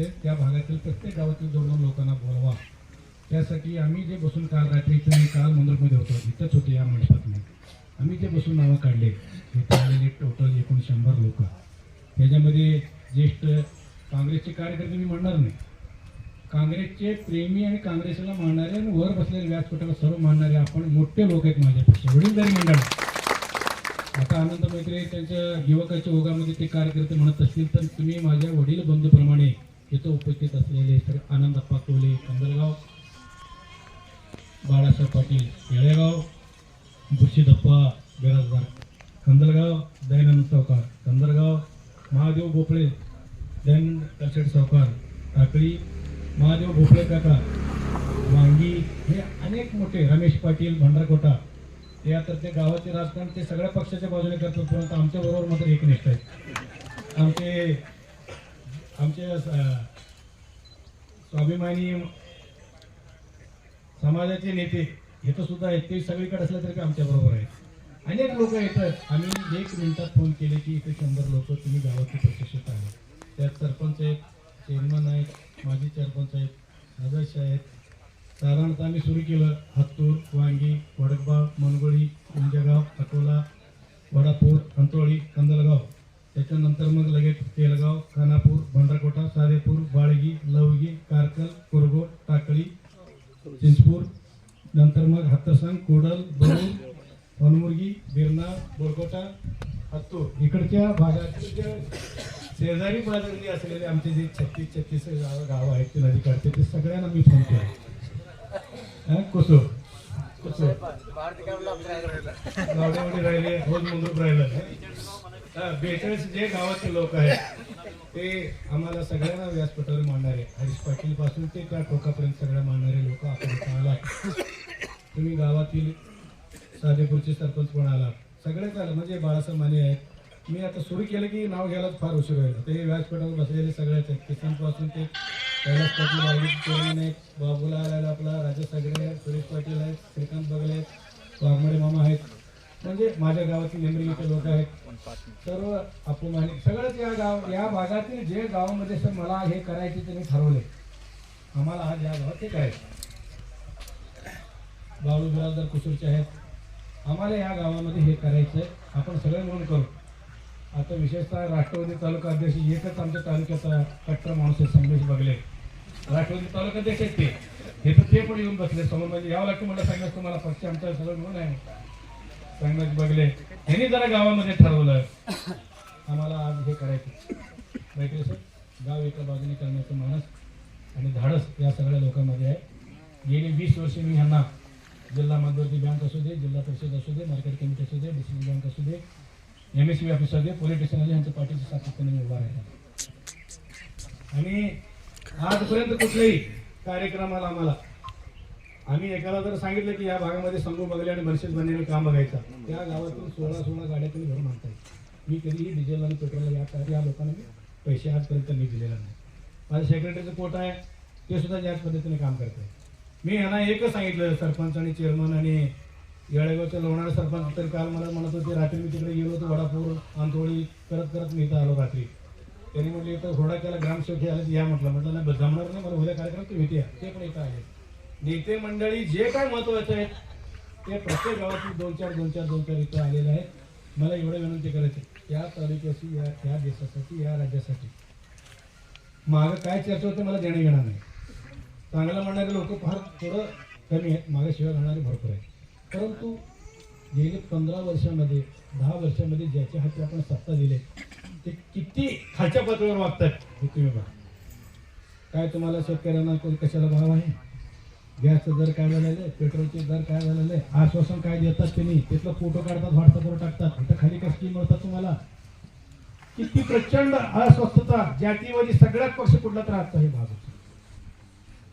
त्या भागातील प्रत्येक गावातील दोन दोन लोकांना बोलवा. त्यासाठी आम्ही जे बसून काल रात्री इथं काल मंदिरमध्ये होतो इथंच होते या मंडपात आम्ही जे बसून नावं काढले इथे आलेले टोटल एकूण शंभर लोक. त्याच्यामध्ये ज्येष्ठ काँग्रेसचे कार्यकर्ते मी म्हणणार नाही. काँग्रेसचे प्रेमी आणि काँग्रेसला मानणारे आणि वर बसलेले व्यासपीठाला सर्व मानणारे आपण मोठे लोक आहेत माझ्यापेक्षा. वडीलधारी मंडळ. आता आनंद मैत्री त्यांच्या युवकाच्या ओघामध्ये ते कार्यकर्ते म्हणत असतील तर तुम्ही माझ्या वडील बंधूप्रमाणे इथं उपस्थित असलेले श्री आनंदप्पा कोले कंदलगाव बाळासाहेब पाटील येळेगाव बुरशीदप्पा बिराजदार कंदलगाव दयानंद सावकार कंदलगाव महादेव भोपळे दयानंद कलशेट सावकार टाकळी महादेव भोपळे काका वांगी हे अनेक मोठे रमेश पाटील भंडारकोटा ते आता ते गावाचे राजकारण ते सगळ्या पक्षाच्या बाजूने करतात परंतु आमच्या बरोबर मात्र एकनिष्ठ आहेत. आमचे आमचे स्वाभिमानी समाजाचे नेते इथं सुद्धा आहेत. ते सगळीकडे असले तरी आमच्या बरोबर आहेत. अनेक लोक येतात आम्ही एक मिनिटात फोन केले की इथे शंभर लोक तुम्ही गावाचे प्रशिक्षक आहेत. त्यात सरपंच आहेत चेअरमन आहेत माजी सरपंच आहेत सदस्य आहेत. साधारणतः आम्ही सुरू केलं हत्तूर वांगी वडकबाव मनगोळी उंजगाव अकोला वडापूर अंतोळी कंदलगाव. त्याच्यानंतर मग लगेच केलगाव तो इकडच्या भागातील जे शेजारी बाजारी असलेले आमचे जे छत्तीस छत्तीस गाव गाव आहेत ते नदी काढते ते सगळ्यांना मी फोन केला. कसो कसो कुसूर राहिले होल मंगरूप राहिलं हा, बेचाळीस जे गावाचे लोक आहेत ते आम्हाला सगळ्यांना व्यासपीठावर मांडणारे हरीश पाटील पासून ते त्या टोकापर्यंत सगळ्या मांडणारे लोक आपण इथं तुम्ही गावातील साधेपूरचे सरपंच पण आला? सगळेच आलं. म्हणजे बाळासाहेब माने आहेत. मी आता सुरू केलं की नाव घ्यायलाच फार उशीर होईल ते व्यासपीठावर बसलेले सगळेच आहेत. किसनपासून ते कैलास पाटील बाळगी आहेत बाबूलाल आपला राजा सगळे आहेत सुरेश पाटील आहेत श्रीकांत बगले आहेत वाघमारे मामा आहेत. म्हणजे माझ्या गावातील निमरीचे लोक आहेत. सर्व अपमाने सगळंच या गाव या भागातील जे गावामध्ये सर मला हे करायचे ते मी ठरवले. आम्हाला आज या गावात ते करायचं बाळू बिराजदार कुसूरचे आहेत आम्हाला या गावामध्ये हे करायचं आहे आपण सगळे म्हणून करू. आता विशेषतः राष्ट्रवादी तालुका अध्यक्ष एकच आमच्या तालुक्याचा कट्टर माणूस आहे संदेश बघले राष्ट्रवादी तालुका अध्यक्ष आहेत ते. हे तर ते पण येऊन बसले. समोर म्हणजे यावं लागतं मला सांगण्यास तुम्हाला पक्ष आमच्या सगळं म्हणून आहे. संदेश बघले यांनी जरा गावामध्ये ठरवलं. आम्हाला आज हे करायचं माहिती सर? गाव एका बाजूने करण्याचं मानस आणि धाडस या सगळ्या लोकांमध्ये आहे. गेली वीस वर्षे मी ह्यांना जिल्हा मध्यवर्ती बँक असू दे जिल्हा परिषद असू दे मार्केट कमिटी असू दे डिस्ट्रिक्ट बँक असू दे एम एस सी ऑफिस असू दे पोलीस स्टेशन असू यांच्या पाठीशी सातत्याने उभा राहिला. आणि आजपर्यंत कुठल्याही कार्यक्रमाला आम्हाला. आम्ही एकाला जर सांगितलं की या भागामध्ये संगू बघले आणि बर्षेच बंदेने काम बघायचं त्या गावातून सोळा सोळा गाड्या तुम्ही भरून आणताय मी कधीही डिझेल आणि पेट्रोल या या लोकांना मी पैसे आजपर्यंत मी दिलेला नाही माझं सेक्रेटरीचं पोट आहे ते सुद्धा याच पद्धतीने काम करत आहे मी यांना एकच सांगितलं सरपंच आणि चेअरमन आणि येळेगावच्या लोणार सरपंच. तर काल मला म्हणत होते रात्री मी तिकडे गेलो होतो वडापूर आंतोळी करत करत मी इथं आलो रात्री. त्यांनी म्हटलं इथं घोडा केला ग्रामसेवक आले या म्हटलं. म्हटलं नाही जमणार नाही मला उद्या कार्यक्रम तुम्ही इथे ते पण इथं आले नेते मंडळी जे काय महत्वाचं आहे ते प्रत्येक गावातून दोन चार दोन चार दोन चार इथं आलेले आहेत. मला एवढं विनंती करायची या तालुक्याची या या देशासाठी या राज्यासाठी. मागं काय चर्चा होते मला देणं घेणार नाही. चांगलं म्हणणारे लोक फार थोडं कमी आहेत. मागाशिवाय राहणारे भरपूर आहेत. परंतु गेले पंधरा वर्षामध्ये दहा वर्षामध्ये ज्याच्या हाती आपण सत्ता दिले ते किती खालच्या पातळीवर वागतात हे तुम्ही बघा. काय तुम्हाला शेतकऱ्यांना कोण कशाला भाव आहे? गॅसचा दर काय झालेला आहे? पेट्रोलचे दर काय झालेलं आहे? आश्वासन काय देतात त्यांनी? तिथलं फोटो काढतात व्हॉट्सअपवर टाकतात. इथं खाली काय स्कीम असतात तुम्हाला? किती प्रचंड अस्वस्थता जातीवादी सगळ्यात पक्ष कुठला त्रास आता हे भाजप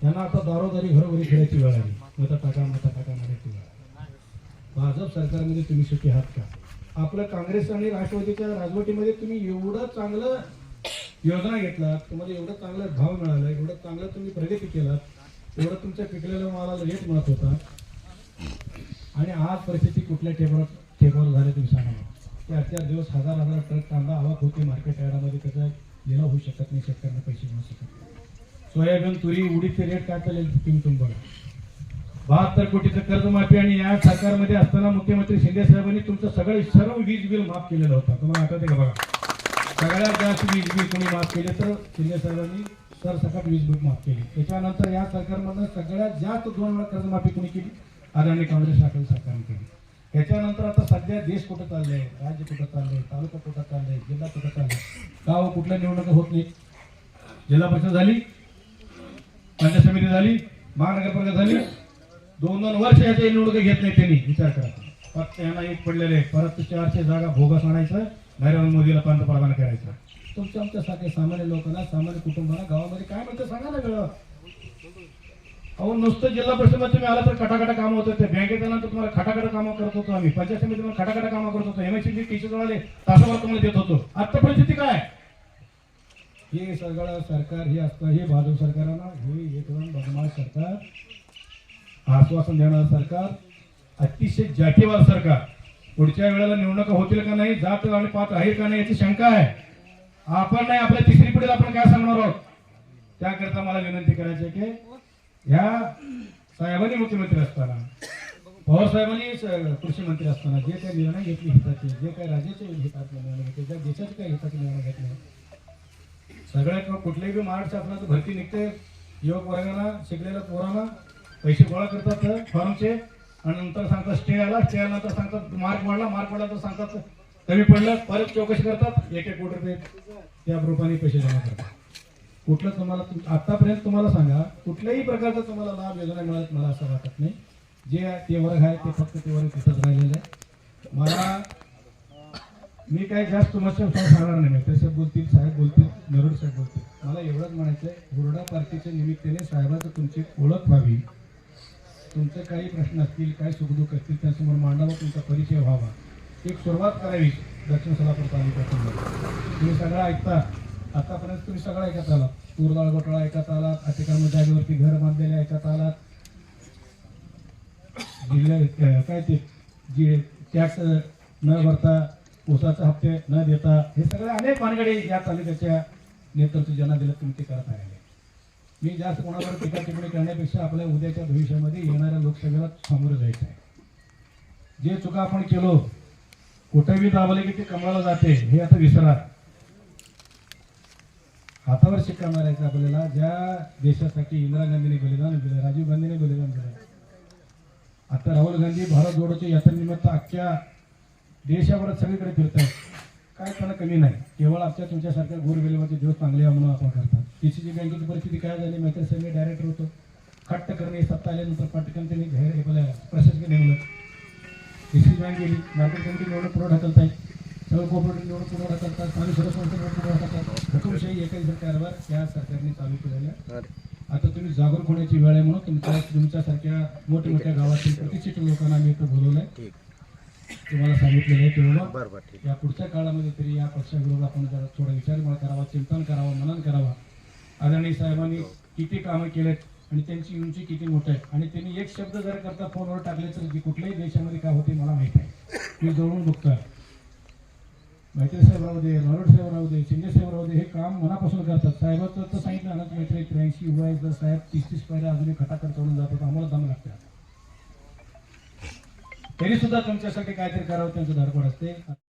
त्यांना आता दारोदारी घरोघरी खेळायची वेळ आली मता टाका मता टाका मारायची वेळ भाजप सरकारमध्ये तुम्ही सुखी आहात का आपलं काँग्रेस आणि राष्ट्रवादीच्या राजवटीमध्ये तुम्ही एवढं चांगलं योजना घेतलात तुम्हाला एवढं चांगलं भाव मिळाला एवढं चांगलं तुम्ही प्रगती केलात एवढं तुमच्या पिकलेल्या मालाला रेट मिळत होता आणि आज परिस्थिती कुठल्या टेबल टेबल झाले तुम्ही सांगा मला. चार चार दिवस हजार हजार ट्रक कांदा आवक होते मार्केट यार्डामध्ये त्याचा लिलाव होऊ शकत नाही शेतकऱ्यांना पैसे मिळू शकत नाही. सोयाबीन तुरी उडीचे रेट काय चालेल तुम्ही बघा बहात्तर कोटीचं कर्जमाफी आणि या सरकारमध्ये असताना मुख्यमंत्री शिंदे साहेबांनी तुमचं सगळं सर्व वीज बिल माफ केलेलं होतं. तुम्हाला आठवते का बघा? सगळ्यात जास्त वीज बिल कोणी माफ केले तर शिंदे साहेबांनी सर सरसकट वीज बिल माफ केली. त्याच्यानंतर या सरकारमधनं सगळ्यात जास्त दोन वेळा कर्जमाफी कोणी केली? आदरणीय काँग्रेस राष्ट्रवादी सरकारने केली. त्याच्यानंतर आता सध्या देश कुठं चाललंय? राज्य कुठं चाललंय? तालुका कुठं चाललंय? जिल्हा कुठं चाललंय? गाव कुठल्या निवडणुका होत नाही जिल्हा परिषद झाली? पंचायत समिती झाली महानगरपालिका झाली. दोन दोन वर्ष याच्या निवडणुका घेत नाही त्यांनी विचार करा. फक्त यांना एक पडलेले परत चारशे जागा भोगस आणायचं नरेंद्र मोदीला पंतप्रधान करायचं. तुमच्या आमच्यासारखे सामान्य लोकांना सामान्य कुटुंबाला गावामध्ये काय म्हणतं सांगा ना वेळ अहो नुसतं जिल्हा परिषदमध्ये तुम्ही आला तर खटाखटा काम होतं होते बँकेत आला तर तुम्हाला खटाखटा कामं करत होतो आम्ही. पंचायत समितीमध्ये खटाखटा कामं करत होतो. एमएससी टीचर वाले तासाभर तुम्हाला देत होतो. आता परिस्थिती काय? हे सगळं सरकार हे असतं हे भाजप सरकारांना हे एकदम बदमाश सरकार आश्वासन देणारं सरकार अतिशय जातीवाद सरकार. पुढच्या वेळेला निवडणुका होतील का नाही जात आणि पात आहे का नाही याची शंका आहे. आपण नाही आपल्या तिसरी पिढीला आपण काय सांगणार आहोत? त्याकरता मला विनंती करायची आहे की ह्या साहेबांनी मुख्यमंत्री असताना पवार साहेबांनी कृषी मंत्री असताना जे काही निर्णय घेतले हिताचे जे काही राज्याचे हिताचे निर्णय घेतले ज्या देशाचे काही हिताचे निर्णय घेतले सगळ्यात किंवा कुठल्याही बी महाराष्ट्र शासनाचं भरती निघते. युवक वर्गाला शिकलेल्या पोरांना. पैसे गोळा करतात फॉर्मचे. आणि नंतर सांगतात स्टे आला स्टे आल्यानंतर सांगतात मार्क वाढला मार्क वाढला. तर सांगतात कमी पडलं. परत चौकशी करतात. एक एक कोटी रुपये त्या रूपाने पैसे जमा करतात. कुठलं तुम्हाला तुम- आतापर्यंत तुम्हाला सांगा कुठल्याही प्रकारचा तुम्हाला लाभ योजना मिळत मला असं वाटत नाही. जे ते वर्ग आहे ते फक्त ते वर्ग तिथंच राहिलेलं आहे. मला मी काय जास्त तुम्हाला सांगणार नाही. तसे बोलतील साहेब बोलतील. नरोड साहेब बोलतो मला एवढंच म्हणायचं आहे हुरडा पार्टीच्या निमित्ताने साहेबाचं तुमची ओळख व्हावी. तुमचे काही प्रश्न असतील काय सुखदुःख असतील त्यासमोर मांडावा तुमचा परिचय व्हावा. एक सुरुवात करावी दक्षिण सोलापूर तालुक्यातून तुम्ही सगळं ऐकता. आतापर्यंत तुम्ही सगळं ऐकत आलात. तूरडाळ घोटाळा ऐकत आलात अतिक्रमण जागेवरती घर बांधलेले ऐकत आलात. जिल्ह्या काय ते जे टॅक्स न भरता ऊसाचे हप्ते न देता हे सगळे अनेक मानगडे या तालुक्याच्या नेतृत्व ज्यांना दिलं तुम्ही ते करत राहिले मी जास्त कोणावर टीका टिप्पणी करण्यापेक्षा आपल्या उद्याच्या भविष्यामध्ये येणाऱ्या लोकसभेला सामोरं जायचं आहे. जे चुका आपण केलो कुठेही दाबले की ते कमळाला जाते हे आता विसरा. हातावर शिक्का मारायचा आपल्याला ज्या देशासाठी इंदिरा गांधीने बलिदान दिलं राजीव गांधीने बलिदान दिलं. आता राहुल गांधी भारत जोडोच्या यात्रेनिमित्त अख्ख्या देशाभरात सगळीकडे फिरत आहेत काय त्यांना कमी नाही. केवळ आमच्या तुमच्यासारख्या गोरगरिबाचे दिवस चांगले आहे म्हणून आपण करतात. पीसीसी बँकेची परिस्थिती काय झाली माहिती आहे, मी डायरेक्टर होतो. खट्ट करणे सत्ता आल्यानंतर पटकन त्यांनी जाहीर आपल्या प्रशासकीय नेमलं. पीसीसी बँक गेली. मार्केट कमिटी निवडणूक पुढे ढकलताय सगळं कोऑपरेटिव्ह निवडणूक पुढे ढकलतात. स्थानिक संस्था निवडणूक पुढे ढकलतात. हुकुमशाही एकाच कारभार या सरकारने चालू केलेल्या. आता तुम्ही जागरूक होण्याची वेळ आहे म्हणून तुमच्या तुमच्यासारख्या मोठमोठ्या गावातील प्रतिष्ठित लोकांना मी इथं बोलवलंय. ठीक. तुम्हाला सांगितलेलं आहे. तेव्हा या पुढच्या काळामध्ये तरी या पक्षाविरोधात आपण जरा थोडा विचार करावा चिंतन करावं मनन करावा. आदरणीय साहेबांनी किती कामं केलेत आणि त्यांची उंची किती मोठी आहे? आणि त्यांनी एक शब्द जर करता फोनवर टाकले तर जी कुठल्याही देशामध्ये काय होते मला माहीत आहे मी जवळून बघतोय. मैत्री साहेब राहू दे नरोड साहेब राहू दे शिंदे साहेब राहू दे हे काम मनापासून करतात. साहेबाचं तर सांगितलं ना मैत्री त्र्याऐंशी वय जर साहेब तीस तीस पायऱ्या अजूनही खटाखट चढून जातात आम्हाला दम लागतात. तरी सुद्धा तुमच्यासाठी काहीतरी करावं त्यांचं धडपड असते.